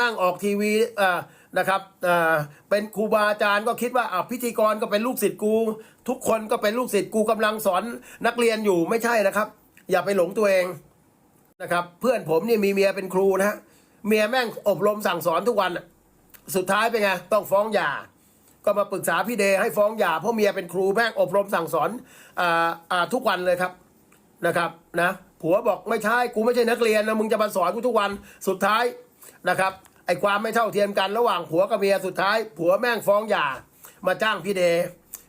นั่งออกทีวีอ่อนะครับเอ่อเป็นครูบาอาจารย์ก็คิดว่าอะพิธีกรก็เป็นลูกศิษย์กู ทุกคนก็เป็นลูกศิษย์กูกำลังสอนนักเรียนอยู่ไม่ใช่นะครับ อย่าไปหลงตัวเองนะครับ เพื่อนผมนี่มีเมียเป็นครูนะฮะเมียแม่งอบรมสั่งสอนทุกวันอะสุดท้ายเป็นไงต้องฟ้องหย่า ก็มาปรึกษาพี่เดย์ให้ฟ้องหย่าเพราะเมียเป็นครูแม่งอบรมสั่งสอนอ่าอ่าทุกวันเลยครับนะครับนะผัวบอกไม่ใช่กูไม่ใช่นักเรียนนะมึงจะมาสอนกูทุกวันสุดท้ายนะครับ ไอ้ความไม่เท่าเทียมกันระหว่างผัวกับเมียสุดท้าย ผัวแม่งฟ้องหย่า มาจ้างพี่เด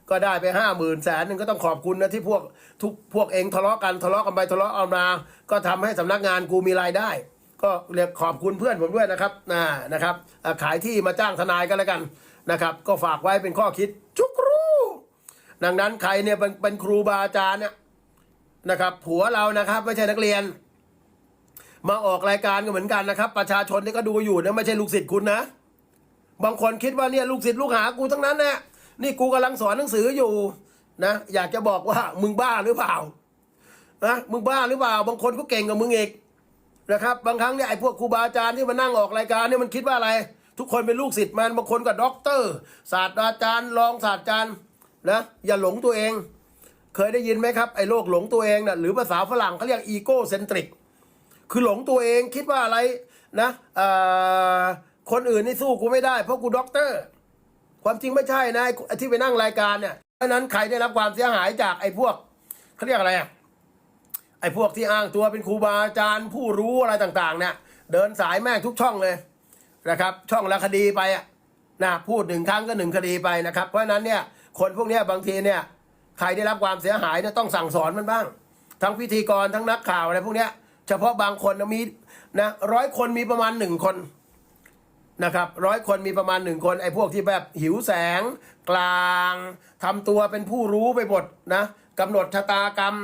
ก็ได้ไปห้าหมื่นแสนหนึ่งก็ต้องขอบคุณนะที่พวกทุกพวกเองทะเลาะกันทะเลาะกันไปทะเลาะเอามา ก็ทำให้สำนักงานกูมีรายได้ ก็เรียกขอบคุณเพื่อนผมด้วยนะครับนะนะครับขายที่มาจ้างทนายกันแล้วกันนะครับ ก็ฝากไว้เป็นข้อคิดจุกรูดังนั้นใครเนี่ยเป็นเป็นครูบาอาจารย์เนี่ยนะครับ ผัวเรานะครับ ไม่ใช่นักเรียน มาออกรายการก็เหมือนกันนะครับ ประชาชนที่ก็ดูอยู่นะไม่ใช่ลูกศิษย์คุณนะ บางคนคิดว่าเนี่ยลูกศิษย์ลูกหากูทั้งนั้นแหละนี่กูกำลังสอนหนังสืออยู่นะอยากจะบอกว่ามึงบ้าหรือเปล่านะมึงบ้าหรือเปล่า บางคนก็เก่งกว่ามึงอีกนะครับ บางครั้งเนี่ยไอ้พวกครูบาอาจารย์ที่มานั่งออกรายการเนี่ยมันคิดว่าอะไร ทุกคนเป็นลูกศิษย์มันบางคนก็ด็อกเตอร์ ศาสตราจารย์รองศาสตราจารย์นะอย่าหลงตัวเอง เคยได้ยินไหมครับไอ้โรคหลงตัวเองนะ่ะหรือภาษาฝรั่งเขาเรียกอีโก้เซนทริก คือหลงตัวเองคิดว่าอะไรนะคนอื่นนี่สู้กูไม่ได้เพราะกูด็อกเตอร์ ความจริงไม่ใช่นะที่ไปนั่งรายการเนี่ยเพราะนั้นใครได้รับความเสียหายจากไอ้พวกเขาเรียกอะไรอะไอ้พวกที่อ้างตัวเป็นครูบาอาจารย์ผู้รู้อะไรต่างๆ เนี่ย เดินสายแม่งทุกช่องเลยนะครับ ช่องละคดีไปอะนะพูดหนึ่งครั้งก็หนึ่งคดีไปนะครับ เพราะฉะนั้นเนี่ยคนพวกนี้บางทีเนี่ยใครได้รับความเสียหายเนี่ยต้องสั่งสอนมันบ้าง ทั้งพิธีกรทั้งนักข่าวอะไรพวกเนี้ย เฉพาะบางคนนะมีนะร้อยคนมีประมาณหนึ่งคนนะครับร้อยคนมีประมาณหนึ่งคนไอ้พวกที่แบบหิวแสงกลางทำตัวเป็นผู้รู้ไปหมดนะกำหนดชะตากรรม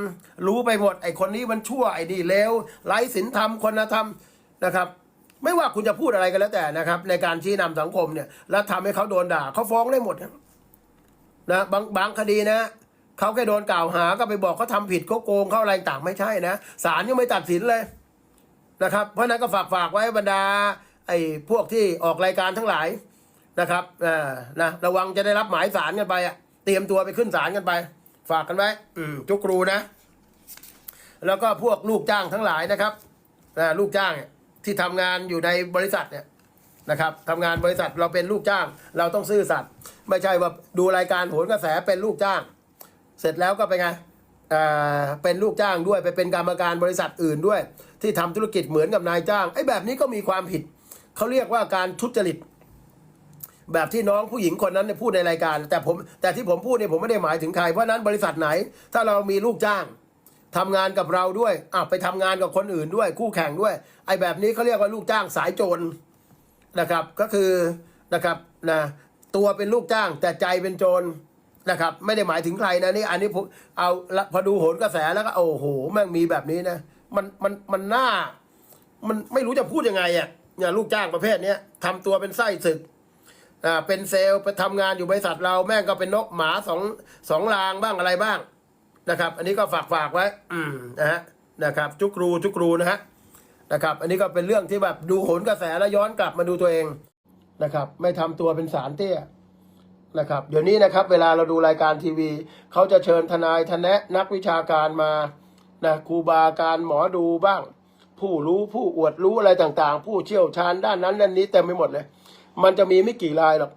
รู้ไปหมดไอ้คนนี้มันชั่วไอ้นี่เลวไร้ศีลธรรมคนธรรมนะครับ ไม่ว่าคุณจะพูดอะไรก็แล้วแต่นะครับ ในการชี้นำสังคมเนี่ยแล้วทำให้เขาโดนด่าเขาฟ้องได้หมดนะนะบางบางคดีนะ เขาแค่โดนกล่าวหาก็ไปบอกเขาทำผิดเขาโกงเขาอะไรต่างไม่ใช่นะศาลยังไม่ตัดสินเลยนะครับ เพราะนั้นก็ฝากฝากไว้บรรดาไอ้พวกที่ออกรายการทั้งหลายนะครับอ่านะระวังจะได้รับหมายสารกันไปอะเตรียมตัวไปขึ้นศาลกันไป ฝากกันไว้อืมจุกครูนะ แล้วก็พวกลูกจ้างทั้งหลายนะครับลูกจ้างเนี่ที่ทำงานอยู่ในบริษัทเนี่ยนะครับทำงานบริษัทเราเป็นลูกจ้าง เราต้องซื่อสัตย์ไม่ใช่ว่าดูรายการโหนกระแสเป็นลูกจ้าง เสร็จแล้วก็เป็นไงเอ่อเป็นลูกจ้างด้วยไปเป็นกรรมการบริษัทอื่นด้วย ที่ทำธุรกิจเหมือนกับนายจ้างไอ้แบบนี้ก็มีความผิดเขาเรียกว่าการทุจริต แบบที่น้องผู้หญิงคนนั้นพูดในรายการ แต่ผมแต่ที่ผมพูดเนี่ยผมไม่ได้หมายถึงใครเพราะนั้นบริษัทไหน ถ้าเรามีลูกจ้างทำงานกับเราด้วยอะไปทำงานกับคนอื่นด้วย คู่แข่งด้วย ไอ้แบบนี้เขาเรียกว่าลูกจ้างสายโจรนะครับ ก็คือนะครับนะตัวเป็นลูกจ้างแต่ใจเป็นโจร นะครับ ไม่ได้หมายถึงใครนะนี่อันนี้ผมเอาพอดูโหนกระแสแล้วก็โอ้โหแม่งมีแบบนี้นะมันมันมันน่า มันไม่รู้จะพูดยังไงอะเนี่ยลูกจ้างประเภทเนี้ยทำตัวเป็นไส้ศึกอ่าเป็นเซลล์ไปทำงานอยู่บริษัทเราแม่งก็เป็นนกหมาสองสองรางบ้างอะไรบ้างนะครับ อันนี้ก็ฝากฝากไว้ อืมนะฮะนะครับ จุกรูจุกรูนะฮะนะครับ อันนี้ก็เป็นเรื่องที่แบบดูโหนกระแสแล้วย้อนกลับมาดูตัวเองนะครับ ไม่ทำตัวเป็นสารเตี้ย นะครับ เดี๋ยวนี้นะครับเวลาเราดูรายการทีวี เขาจะเชิญทนายทนะนักวิชาการมานะครูบาอาการหมอดูบ้าง ผู้รู้ผู้อวดรู้อะไรต่างๆ ผู้เชี่ยวชาญด้านนั้นด้านนี้เต็มไปหมดเลย มันจะมีไม่กี่รายหรอก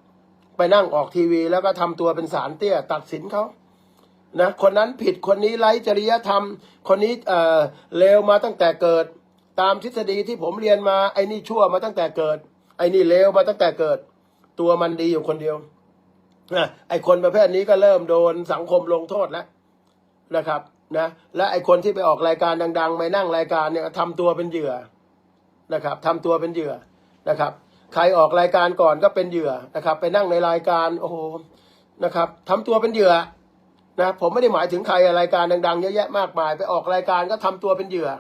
ไปนั่งออกทีวีแล้วก็ทำตัวเป็นสารเตี้ยตัดสินเขานะคนนั้นผิดคนนี้ไร้จริยธรรม คนนี้เอ่อเลวมาตั้งแต่เกิด ตามทฤษฎีที่ผมเรียนมาไอ้นี่ชั่วมาตั้งแต่เกิด ไอ้นี่เลวมาตั้งแต่เกิด ตัวมันดีอยู่คนเดียว นะไอคนประเภทนี้ก็เริ่มโดนสังคมลงโทษแล้วนะครับนะและไอคนที่ไปออกรายการดังๆไปนั่งรายการเนี่ยทำตัวเป็นเหยื่อนะครับทำตัวเป็นเหยื่อนะครับ ใครออกรายการก่อนก็เป็นเหยื่อนะครับ ไปนั่งในรายการโอ้โหนะครับทำตัวเป็นเหยื่อนะผมไม่ได้หมายถึงใครรายการดังๆเยอะแยะมากมาย ไปออกรายการก็ทำตัวเป็นเหยื่อ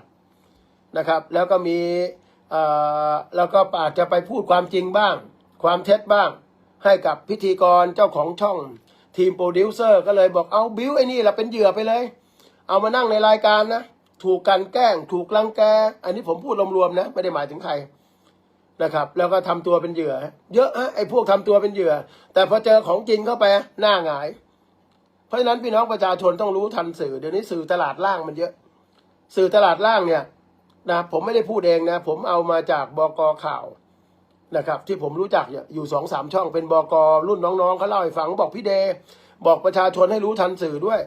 นะครับ แล้วก็มีเอ่อแล้วก็อาจจะไปพูดความจริงบ้าง ความเท็จบ้าง ให้กับพิธีกรเจ้าของช่องทีมโปรดิวเซอร์ก็เลยบอกเอาบิวไอ้นี่เราเป็นเหยื่อไปเลย เอามานั่งในรายการนะ ถูกกันแกล้ง ถูกลังแก อันนี้ผมพูดรวมๆนะ ไม่ได้หมายถึงใครนะครับ แล้วก็ทำตัวเป็นเหยื่อ เยอะฮะไอ้พวกทำตัวเป็นเหยื่อ แต่พอเจอของจริงเข้าไปหน้าหงาย เพราะฉะนั้นพี่น้องประชาชนต้องรู้ทันสื่อเดี๋ยวนี้สื่อตลาดล่างมันเยอะ สื่อตลาดล่างเนี่ยนะผมไม่ได้พูดเองนะ ผมเอามาจากบกข่าว นะครับที่ผมรู้จักอยู่สองสามช่องเป็นบกอรุ่นน้องๆเขาเล่าให้ฟังบอกพี่เดบอกประชาชนให้รู้ทันสื่อด้วย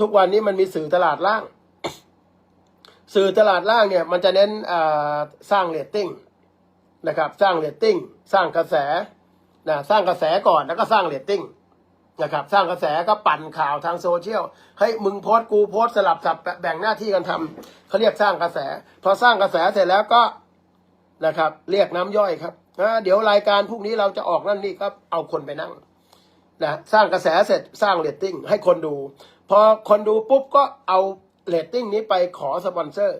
ทุกวันนี้มันมีสื่อตลาดล่าง สื่อตลาดล่างเนี่ยมันจะเน้นสร้างเรตติ้งนะครับ สร้างเรตติ้งสร้างกระแสนะสร้างกระแสก่อนแล้วก็สร้างเรตติ้งนะครับสร้างกระแสก็ปั่นข่าวทางโซเชียลให้มึงโพสต์กูโพสต์สลับสับแบ่งหน้าที่กันทำเขาเรียกสร้างกระแส พอสร้างกระแสเสร็จแล้วก็นะครับ เรียกน้ำย่อยครับ อ่าเดี๋ยวรายการพรุ่งนี้เราจะออกนั่นนี่ก็เอาคนไปนั่งนะสร้างกระแสเสร็จสร้างเรตติ้งให้คนดู พอคนดูปุ๊บก็เอาเรตติ้งนี้ไปขอสปอนเซอร์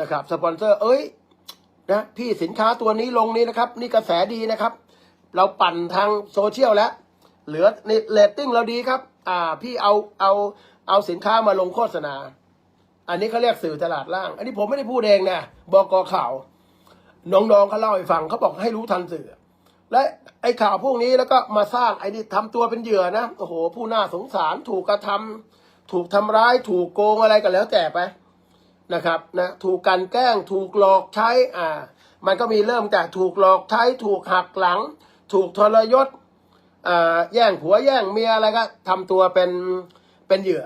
นะครับสปอนเซอร์ เอ้ยนะพี่สินค้าตัวนี้ลงนี้นะครับ นี่กระแสดีนะครับ เราปั่นทางโซเชียลแล้ว เหลือนี่เรตติ้งเราดีครับ อ่าพี่เอาเอาเอาสินค้ามาลงโฆษณา อันนี้เขาเรียกสื่อตลาดล่าง อันนี้ผมไม่ได้พูดเองนะบอกข่าว น้องๆเขาเล่าให้ฟังเขาบอกให้รู้ทันสื่อ และไอ้ข่าวพวกนี้แล้วก็มาสร้างไอ้นี่ทำตัวเป็นเหยื่อนะโอ้โห ผู้น่าสงสารถูกกระทำถูกทำร้าย ถูกโกงอะไรก็แล้วแต่ไปนะครับนะถูกกันแกล้งถูกหลอกใช้อ่า มันก็มีเริ่มจากถูกหลอกใช้ถูกหักหลัง ถูกทรยศอ่าแย่งผัวแย่งเมียอะไรก็ทำตัวเป็นเป็นเหยื่อ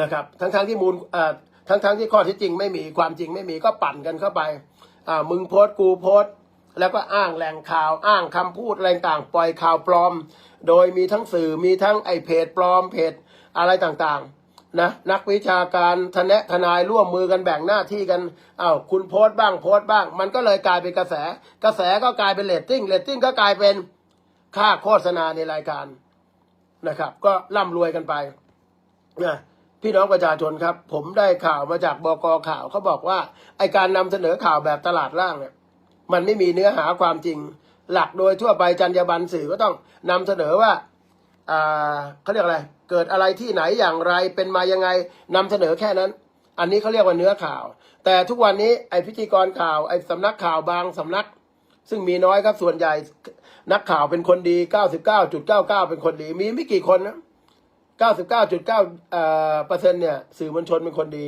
นะครับ ทั้งๆที่มูลอ่าทั้งๆที่ข้อที่จริงไม่มีความจริงไม่มีก็ปั่นกันเข้าไป มึงโพสกูโพสแล้วก็อ้างแหล่งข่าวอ้างคำพูดอะไรต่างปล่อยข่าวปลอม โดยมีทั้งสื่อมีทั้งไอเพจปลอมเพจอะไรต่างๆนะนักวิชาการทนะทนายร่วมมือกันแบ่งหน้าที่กันอา้าวคุณโพสต์บ้างโพสต์บ้าง มันก็เลยกลายเป็นกระแส กระแสก็กลายเป็นเรตติ้งเรตติ้งก็กลายเป็นค่าโฆษณาในรายการนะครับ ก็ร่ำรวยกันไปนะ พี่น้องประชาชนครับ ผมได้ข่าวมาจากบกข่าวเขาบอกว่าไอการนำเสนอข่าวแบบตลาดล่างเนี่ยมันไม่มีเนื้อหาความจริง หลักโดยทั่วไปจรรยาบรรณสื่อก็ต้องนำเสนอว่าอ่าเขาเรียกอะไร เกิดอะไรที่ไหนอย่างไรเป็นมายังไงนำเสนอแค่นั้น อันนี้เขาเรียกว่าเนื้อข่าว แต่ทุกวันนี้ไอพิธีกรข่าวไอสำนักข่าวบางสำนัก ซึ่งมีน้อยครับส่วนใหญ่นักข่าวเป็นคนดี 99.99 เป็นคนดี มีไม่กี่คนนะ 99.9เอ่อเปอร์เซ็นต์เนี่ยสื่อมวลชนเป็นคนดี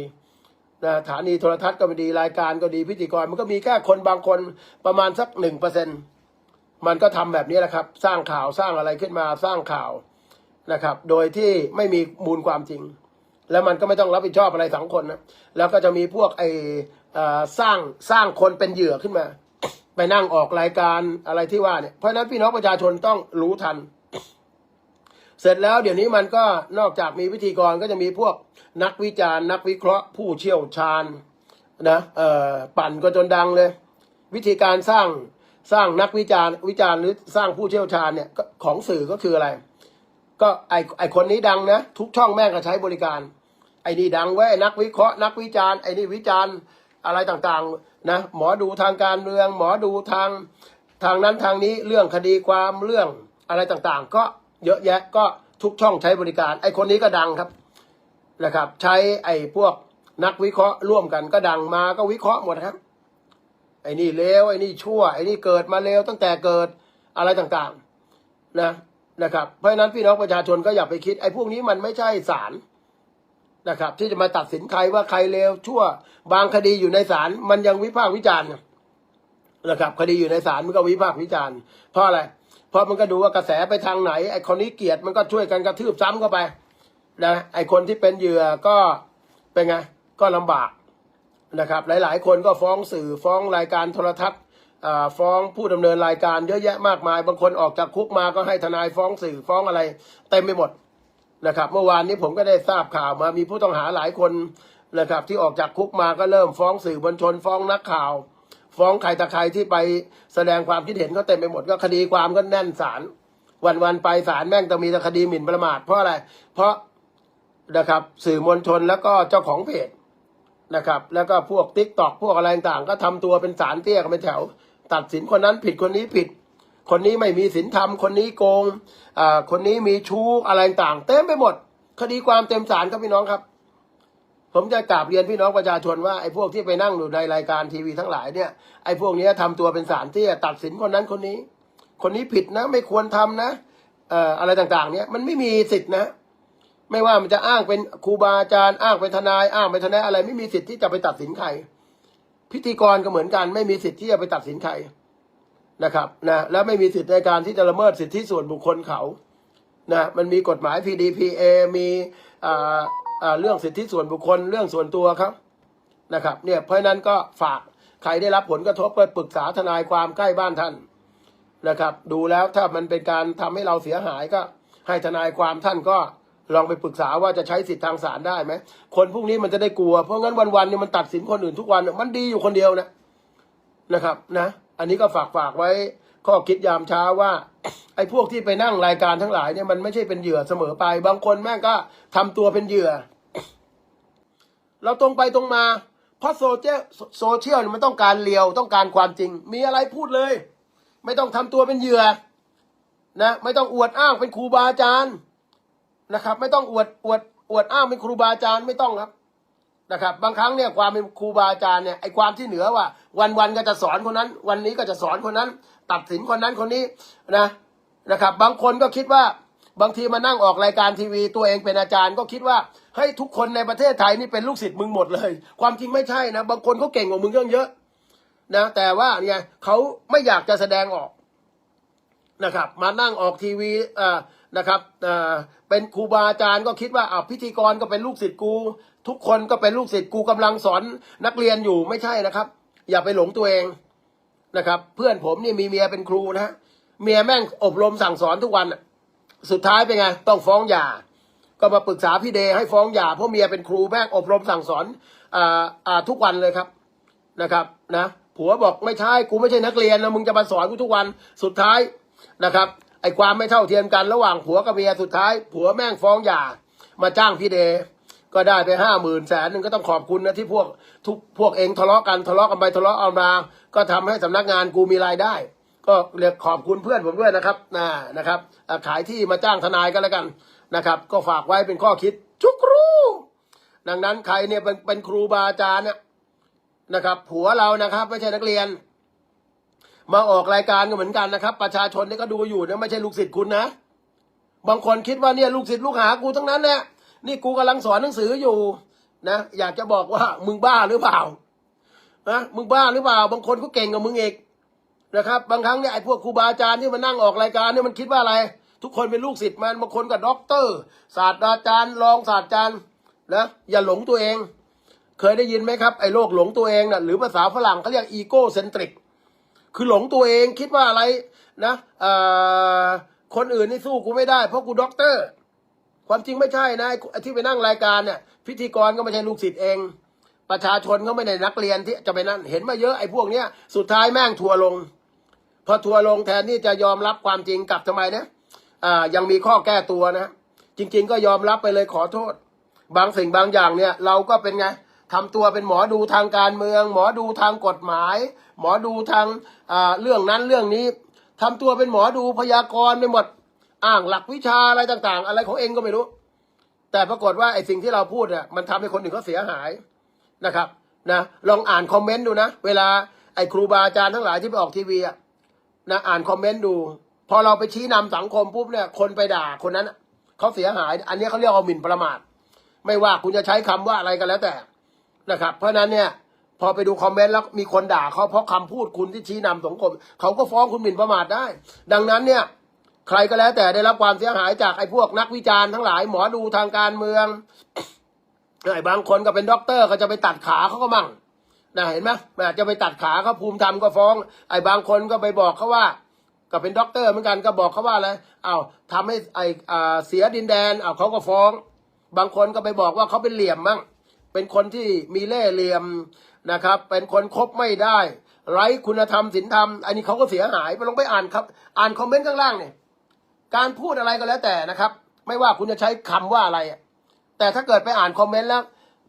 นะสถานีโทรทัศน์ก็ไม่ดีรายการก็ดีพิธีกร มันก็มีแค่คนบางคนประมาณสักหนึ่งเปอร์เซ็นมันก็ทำแบบนี้แหละครับ สร้างข่าวสร้างอะไรขึ้นมาสร้างข่าวนะครับ โดยที่ไม่มีมูลความจริง แล้วมันก็ไม่ต้องรับผิดชอบอะไรสังคนนะแล้วก็จะมีพวกไอเอ่อสร้างสร้างคนเป็นเหยื่อขึ้นมา ไปนั่งออกรายการอะไรที่ว่าเนี่ยเพราะฉะนั้นพี่น้องประชาชนต้องรู้ทัน เสร็จแล้วเดี๋ยวนี้มันก็นอกจากมีพิธีกรก็จะมีพวกนักวิจารณ์ นักวิเคราะห์ผู้เชี่ยวชาญนะเอ่อปั่นก็จนดังเลย วิธีการสร้างสร้างนักวิจารณ์วิจารณ์หรือสร้างผู้เชี่ยวชาญเนี่ยของสื่อก็คืออะไร ก็ไอไอคนนี้ดังนะทุกช่องแม่งก็ใช้บริการ ไอนี่ดังเว้นักวิเคราะห์นักวิจารณ์ไอนี่วิจารณ์อะไรต่างๆนะหมอดูทางการเมือง หมอดูทางทางนั้นทางนี้เรื่องคดีความเรื่องอะไรต่างๆ ก็ เยอะแยะก็ทุกช่องใช้บริการ ไอคนนี้ก็ดังครับนะครับ ใช้ไอพวกนักวิเคราะห์ร่วมกันก็ดังมาก็วิเคราะห์หมดครับ ไอ้นี่เลวไอ้นี่ชั่ว ไอ้นี่เกิดมาเลวตั้งแต่เกิดอะไรต่างๆนะนะครับเพราะฉะนั้นพี่น้องประชาชนก็อย่าไปคิดไอ้พวกนี้มันไม่ใช่ศาลนะครับ ที่จะมาตัดสินใครว่าใครเลวชั่ว บางคดีอยู่ในศาลมันยังวิพากษ์วิจารณ์ นะครับคดีอยู่ในศาลมันก็วิพากษ์วิจารณ์เพราะอะไร เพราะมันก็ดูว่ากระแสไปทางไหนไอ้คนนี้เกลียดมันก็ช่วยกันกระทืบซ้ำเข้าไปนะไอ้คนที่เป็นเหยื่อก็เป็นไงก็ลำบากนะครับ หลาย ๆ คนก็ฟ้องสื่อฟ้องรายการโทรทัศน์ฟ้องผู้ดำเนินรายการเยอะแยะมากมาย บางคนออกจากคุกมาก็ให้ทนายฟ้องสื่อฟ้องอะไรเต็มไปหมดนะครับ เมื่อวานนี้ผมก็ได้ทราบข่าวมามีผู้ต้องหาหลายคนนะครับ ที่ออกจากคุกมาก็เริ่มฟ้องสื่อมวลชนฟ้องนักข่าว ฟ้องใครตะใครที่ไปแสดงความคิดเห็นก็เต็มไปหมดก็คดีความก็แน่นศาลวันวันไปศาลแม่งจะมีแต่คดีหมิ่นประมาทเพราะอะไร เพราะนะครับ สื่อมวลชนแล้วก็เจ้าของเพจนะครับ แล้วก็พวกติ๊กตอกพวกอะไรต่างก็ทำตัวเป็นสารเตี้ยกันเป็นแถว ตัดสินคนนั้นผิดคนนี้ผิด คนนี้ไม่มีศีลธรรมคนนี้โกงอ่าคนนี้มีชู้อะไรต่างเต็มไปหมด คดีความเต็มศาลครับพี่น้องครับ ผมจะกราบเรียนพี่น้องประชาชนว่าไอ้พวกที่ไปนั่งอยู่ในรายการทีวีทั้งหลายเนี่ยไอ้พวกนี้ยทำตัวเป็นสารที่ตัดสินคนนั้นคนนี้ คนนี้ผิดนะไม่ควรทำนะเอ่ออะไรต่างๆ เนี่ยมันไม่มีสิทธินะ ไม่ว่ามันจะอ้างเป็นครูบาอาจารย์อ้างเป็นทนายอ้างเป็นทนายอะไร ไม่มีสิทธิ์ที่จะไปตัดสินใคร พิธีกรก็เหมือนกันไม่มีสิทธิ์ที่จะไปตัดสินใครนะครับนะและไม่มีสิทธิ์ในการที่จะละเมิดสิทธิส่วนบุคคลเขานะมันมีกฎหมาย PDPA มีอ่า เรื่องสิทธิส่วนบุคคลเรื่องส่วนตัวครับนะครับเนี่ยเพราะนั้นก็ฝากใครได้รับผลกระทบไปปรึกษาทนายความใกล้บ้านท่านนะครับ ดูแล้วถ้ามันเป็นการทำให้เราเสียหายก็ ให้ทนายความท่านก็ลองไปปรึกษาว่าจะใช้สิทธิทางศาลได้ไหมคนพวกนี้มันจะได้กลัวเพราะงั้นวันๆเนี่ยมันตัดสินคนอื่นทุกวันเนี่ยมันดีอยู่คนเดียวนะนะครับนะอันนี้ก็ฝากฝากไว้ข้อคิดยามเช้าว่า ไอ้พวกที่ไปนั่งรายการทั้งหลายเนี่ยมันไม่ใช่เป็นเหยื่อเสมอไป บางคนแม่งก็ทำตัวเป็นเหยื่อ เราตรงไปตรงมา เพราะโซเชียลโซเชียลมันต้องการเลียวต้องการความจริง มีอะไรพูดเลย ไม่ต้องทำตัวเป็นเหยื่อนะไม่ต้องอวดอ้างเป็นครูบาอาจารย์นะครับ ไม่ต้องอวดอวดอวดอ้างเป็นครูบาอาจารย์ไม่ต้องครับนะครับ บางครั้งเนี่ยความเป็นครูบาอาจารย์เนี่ยไอความที่เหนือว่า วันวันๆก็จะสอนคนนั้น วันนี้ก็จะสอนคนนั้น ตัดสินคนนั้นคนนี้นะนะครับ บางคนก็คิดว่า บางทีมานั่งออกรายการทีวี ตัวเองเป็นอาจารย์ก็คิดว่าเฮ้ยทุกคนในประเทศไทยนี่เป็นลูกศิษย์มึงหมดเลย ความจริงไม่ใช่นะ บางคนเขาเก่งกว่ามึงเยอะเยอะนะแต่ว่าเนี่ยเขาไม่อยากจะแสดงออกนะครับ มานั่งออกทีวีอ่านะครับอ่าเป็นครูบาอาจารย์ก็คิดว่าอ่าพิธีกรก็เป็นลูกศิษย์กู ทุกคนก็เป็นลูกศิษย์กูกำลังสอนนักเรียนอยู่ไม่ใช่นะครับ อย่าไปหลงตัวเองนะครับ เพื่อนผมนี่มีเมียเป็นครูนะฮะเมียแม่งอบรมสั่งสอนทุกวันน่ะ สุดท้ายเป็นไง ต้องฟ้องหย่า ก็มาปรึกษาพี่เดให้ฟ้องหย่าเพราะเมียเป็นครูแม่งอบรมสั่งสอนอ่าอ่าทุกวันเลยครับนะครับนะผัวบอกไม่ใช่กูไม่ใช่นักเรียนนะมึงจะมาสอนกูทุกวันสุดท้ายนะครับไอ้ความไม่เท่าเทียมกันระหว่างผัวกับเมียสุดท้าย ผัวแม่งฟ้องหย่า มาจ้างพี่เดก็ได้ไปห้าหมื่นแสนหนึ่งก็ต้องขอบคุณนะที่พวกทุกพวกเองทะเลาะกันทะเลาะกันไปทะเลาะเอามาก็ทำให้สำนักงานกูมีรายได้ ก็เรียกขอบคุณเพื่อนผมด้วยนะครับนะนะครับขายที่มาจ้างทนายก็แล้วกันนะครับ ก็ฝากไว้เป็นข้อคิดชุกรู้ดังนั้นใครเนี่ยเป็นเป็นครูบาอาจารย์เนี่ยนะครับ ผัวเรานะครับ ไม่ใช่นักเรียน มาออกรายการก็เหมือนกันนะครับ ประชาชนนี่ก็ดูอยู่นะไม่ใช่ลูกศิษย์คุณนะบางคนคิดว่าเนี่ยลูกศิษย์ลูกหากูทั้งนั้นเนี่ยนี่กูกำลังสอนหนังสืออยู่นะอยากจะบอกว่ามึงบ้าหรือเปล่านะมึงบ้าหรือเปล่า บางคนก็เก่งกว่ามึงเอง นะครับ บางครั้งเนี่ยไอ้พวกครูบาอาจารย์ที่มานั่งออกรายการเนี่ยมันคิดว่าอะไร ทุกคนเป็นลูกศิษย์มันบางคนก็ด็อกเตอร์ ศาสตราจารย์รองศาสตราจารย์นะอย่าหลงตัวเอง เคยได้ยินไหมครับไอ้โรคหลงตัวเองนะ่ะหรือภาษาฝรั่งเขาเรียกอีโก้เซนตริกคือหลงตัวเองคิดว่าอะไรนะอคนอื่นนี่สู้กูไม่ได้เพราะกูด็อกเตอร์ ความจริงไม่ใช่นะที่ไปนั่งรายการเนี่ยพิธีกรก็ไม่ใช่ลูกศิษย์เอง ประชาชนก็ไม่ได้นักเรียนที่จะไปนั่นเห็นมาเยอะไอ้พวกเนี้ยสุดท้ายแม่งทัวลง พอทัวร์ลงแทนที่จะยอมรับความจริงกลับทำไมนะอ่ายังมีข้อแก้ตัวนะ จริง ๆ ก็ยอมรับไปเลยขอโทษ บางสิ่งบางอย่างเนี่ย เราก็เป็นไงทำตัวเป็นหมอดูทางการเมือง หมอดูทางกฎหมาย หมอดูทางเรื่องนั้นเรื่องนี้ทำตัวเป็นหมอดูพยากรณ์ไปหมดอ้างหลักวิชาอะไรต่าง ๆ อะไรของเองก็ไม่รู้ แต่ปรากฏว่าไอ้สิ่งที่เราพูดเนี่ยมันทำให้คนอื่นเขาเสียหายนะครับนะลองอ่านคอมเมนต์ดูนะ เวลาไอ้ครูบาอาจารย์ทั้งหลายที่ไปออกทีวีอะ นะอ่านคอมเมนต์ดู พอเราไปชี้นำสังคมปุ๊บเนี่ย คนไปด่าคนนั้นเขาเสียหาย อันนี้เขาเรียกว่าหมิ่นประมาท ไม่ว่าคุณจะใช้คำว่าอะไรก็แล้วแต่นะครับ เพราะฉะนั้นเนี่ย พอไปดูคอมเมนต์แล้วมีคนด่าเขาเพราะคำพูดคุณที่ชี้นำสังคมเขาก็ฟ้องคุณหมิ่นประมาทได้ ดังนั้นเนี่ย ใครก็แล้วแต่ได้รับความเสียหายจากไอ้พวกนักวิจารณ์ทั้งหลายหมอดูทางการเมืองไอ้บางคนก็เป็นด็อกเตอร์ก็จะไปตัดขาเขาก็มั่ง นะเห็นไหมอาจจะไปตัดขาเขาภูมิธรรมก็ฟ้อง ไอ้บางคนก็ไปบอกเขาว่า ก็เป็นด็อกเตอร์เหมือนกันก็บอกเขาว่าอะไรอ้าวทำให้ไอ้อ่าเสียดินแดนอ้าวเขาก็ฟ้อง บางคนก็ไปบอกว่าเขาเป็นเหลี่ยมมั่งเป็นคนที่มีเล่ห์เหลี่ยมนะครับ เป็นคนคบไม่ได้ ไร้คุณธรรมศีลธรรม อันนี้เขาก็เสียหายไปลองไปอ่านครับ อ่านคอมเมนต์ข้างล่างเนี่ยการพูดอะไรก็แล้วแต่นะครับ ไม่ว่าคุณจะใช้คำว่าอะไร แต่ถ้าเกิดไปอ่านคอมเมนต์แล้ว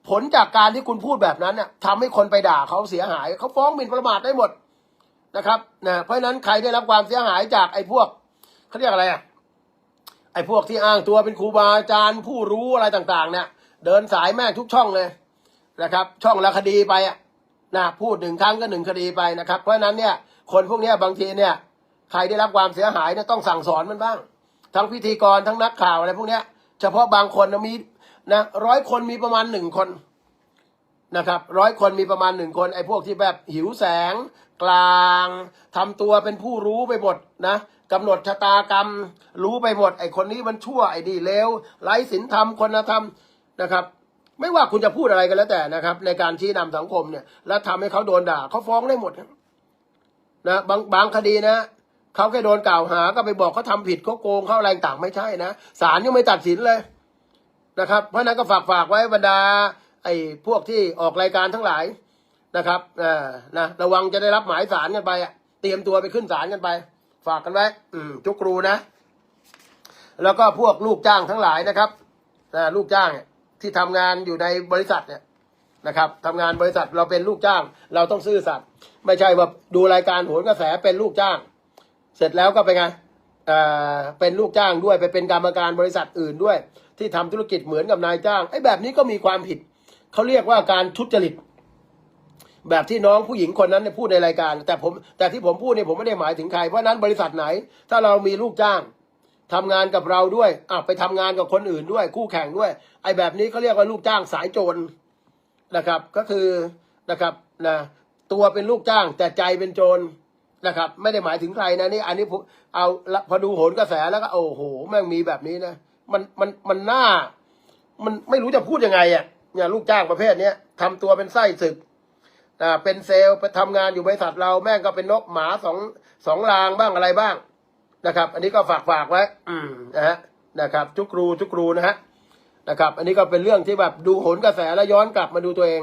ผลจากการที่คุณพูดแบบนั้นเนี่ยทำให้คนไปด่าเขาเสียหายเขาฟ้องหมิ่นประมาทได้หมดนะครับนะเพราะฉะนั้นใครได้รับความเสียหายจากไอ้พวกเขาเรียกอะไรอะไอ้พวกที่อ้างตัวเป็นครูบาอาจารย์ผู้รู้อะไรต่างๆ เนี่ยเดินสายแม่งทุกช่องเลยนะครับ ช่องละคดีไปอะนะพูดหนึ่งครั้งก็หนึ่งคดีไปนะครับ เพราะฉะนั้นเนี่ยคนพวกนี้บางทีเนี่ยใครได้รับความเสียหายเนี่ยต้องสั่งสอนมันบ้าง ทั้งพิธีกรทั้งนักข่าวอะไรพวกเนี้ยเฉพาะบางคนมี นะร้อยคนมีประมาณหนึ่งคนนะครับร้อยคนมีประมาณหนึ่งคนไอ้พวกที่แบบหิวแสง กลางทำตัวเป็นผู้รู้ไปหมดนะกำหนดชะตากรรม รู้ไปหมด ไอ้คนนี้มันชั่วไอ้นี่เลวไร้ศีลธรรมคนธรรมนะครับ ไม่ว่าคุณจะพูดอะไรกันแล้วแต่นะครับ ในการชี้นำสังคมเนี่ย แล้วทำให้เขาโดนด่าเขาฟ้องได้หมดนะบางบางคดีนะเขาแค่โดนกล่าวหาก็ไปบอกเขาทำผิดเขาโกงเขาอะไรต่างไม่ใช่นะศาลยังไม่ตัดสินเลย นะครับ เพราะนั้นก็ฝากฝากไว้บรรดาไอ้พวกที่ออกรายการทั้งหลายนะครับเอ่านะระวังจะได้รับหมายสารกันไปอะเตรียมตัวไปขึ้นศาลกันไป ฝากกันไว้ อืมจุกรูนะ แล้วก็พวกลูกจ้างทั้งหลายนะครับอ่าลูกจ้างเนี่ที่ทำงานอยู่ในบริษัทเนี่ยนะครับทำงานบริษัทเราเป็นลูกจ้าง เราต้องซื่อสัตย์ไม่ใช่ว่าดูรายการโหนกระแสเป็นลูกจ้าง เสร็จแล้วก็เป็นไงเอ่อเป็นลูกจ้างด้วยไปเป็นกรรมการบริษัทอื่นด้วย ที่ทำธุรกิจเหมือนกับนายจ้างไอ้แบบนี้ก็มีความผิด เขาเรียกว่าการทุจริต แบบที่น้องผู้หญิงคนนั้นพูดในรายการ แต่ผมแต่ที่ผมพูดเนี่ยผมไม่ได้หมายถึงใคร เพราะนั้นบริษัทไหน ถ้าเรามีลูกจ้างทำงานกับเราด้วยอะไปทำงานกับคนอื่นด้วย คู่แข่งด้วย ไอ้แบบนี้เขาเรียกว่าลูกจ้างสายโจรนะครับ ก็คือนะครับนะตัวเป็นลูกจ้างแต่ใจเป็นโจรนะครับ ไม่ได้หมายถึงใครนะนี่อันนี้ผมเอาพอดูโหนกระแสแล้วก็โอ้โหแม่งมีแบบนี้นะ มันมันมันน่ามันไม่รู้จะพูดยังไงอะเนี่ยลูกจ้างประเภทเนี้ยทำตัวเป็นไส้ศึกอ่าเป็นเซลล์ไปทำงานอยู่บริษัทเราแม่งก็เป็นนกหมาสองสองรางบ้างอะไรบ้างนะครับ อันนี้ก็ฝากฝากไว้อืมนะฮะนะครับจุกรูจุกรูนะฮะนะครับ อันนี้ก็เป็นเรื่องที่แบบดูโหนกระแสแล้วย้อนกลับมาดูตัวเอง